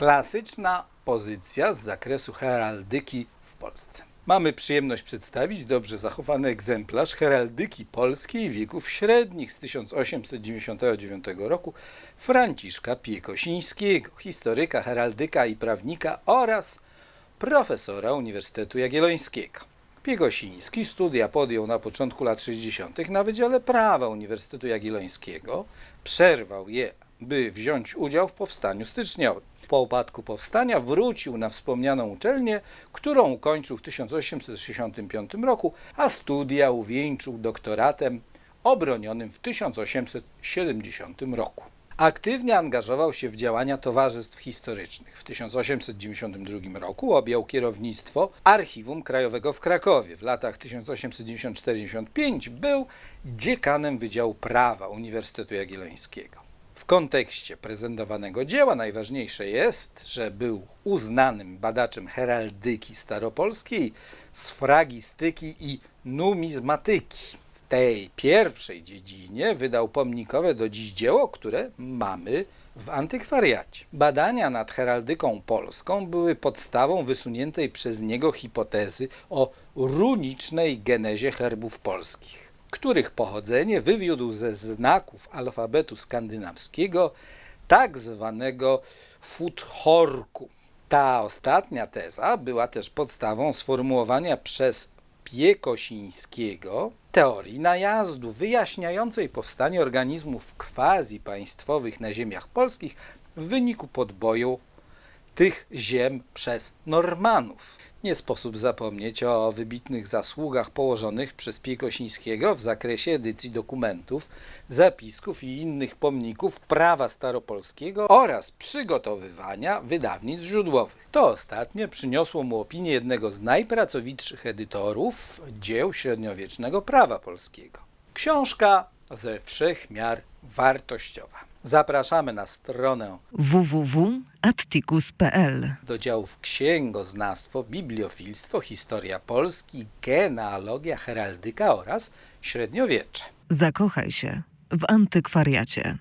Klasyczna pozycja z zakresu heraldyki w Polsce. Mamy przyjemność przedstawić dobrze zachowany egzemplarz heraldyki polskiej wieków średnich z 1899 roku Franciszka Piekosińskiego, historyka, heraldyka i prawnika oraz profesora Uniwersytetu Jagiellońskiego. Piegosiński studia podjął na początku lat 60. na Wydziale Prawa Uniwersytetu Jagiellońskiego. Przerwał je, by wziąć udział w powstaniu styczniowym. Po upadku powstania wrócił na wspomnianą uczelnię, którą ukończył w 1865 roku, a studia uwieńczył doktoratem obronionym w 1870 roku. Aktywnie angażował się w działania towarzystw historycznych. W 1892 roku objął kierownictwo Archiwum Krajowego w Krakowie. W latach 1894-95 był dziekanem Wydziału Prawa Uniwersytetu Jagiellońskiego. W kontekście prezentowanego dzieła najważniejsze jest, że był uznanym badaczem heraldyki staropolskiej, sfragistyki i numizmatyki. W tej pierwszej dziedzinie wydał pomnikowe do dziś dzieło, które mamy w antykwariacie. Badania nad heraldyką polską były podstawą wysuniętej przez niego hipotezy o runicznej genezie herbów polskich których pochodzenie wywiódł ze znaków alfabetu skandynawskiego, tak zwanego futhorku. Ta ostatnia teza była też podstawą sformułowania przez Piekosińskiego teorii najazdu, wyjaśniającej powstanie organizmów quasi-państwowych na ziemiach polskich w wyniku podboju tych ziem przez Normanów. Nie sposób zapomnieć o wybitnych zasługach położonych przez Piekosińskiego w zakresie edycji dokumentów, zapisków i innych pomników prawa staropolskiego oraz przygotowywania wydawnictw źródłowych. To ostatnie przyniosło mu opinię jednego z najpracowitszych edytorów dzieł średniowiecznego prawa polskiego. Książka ze wszech miar wartościowa. Zapraszamy na stronę www.atticus.pl do działów księgoznawstwo, bibliofilstwo, historia Polski, genealogia, heraldyka oraz średniowiecze. Zakochaj się w antykwariacie.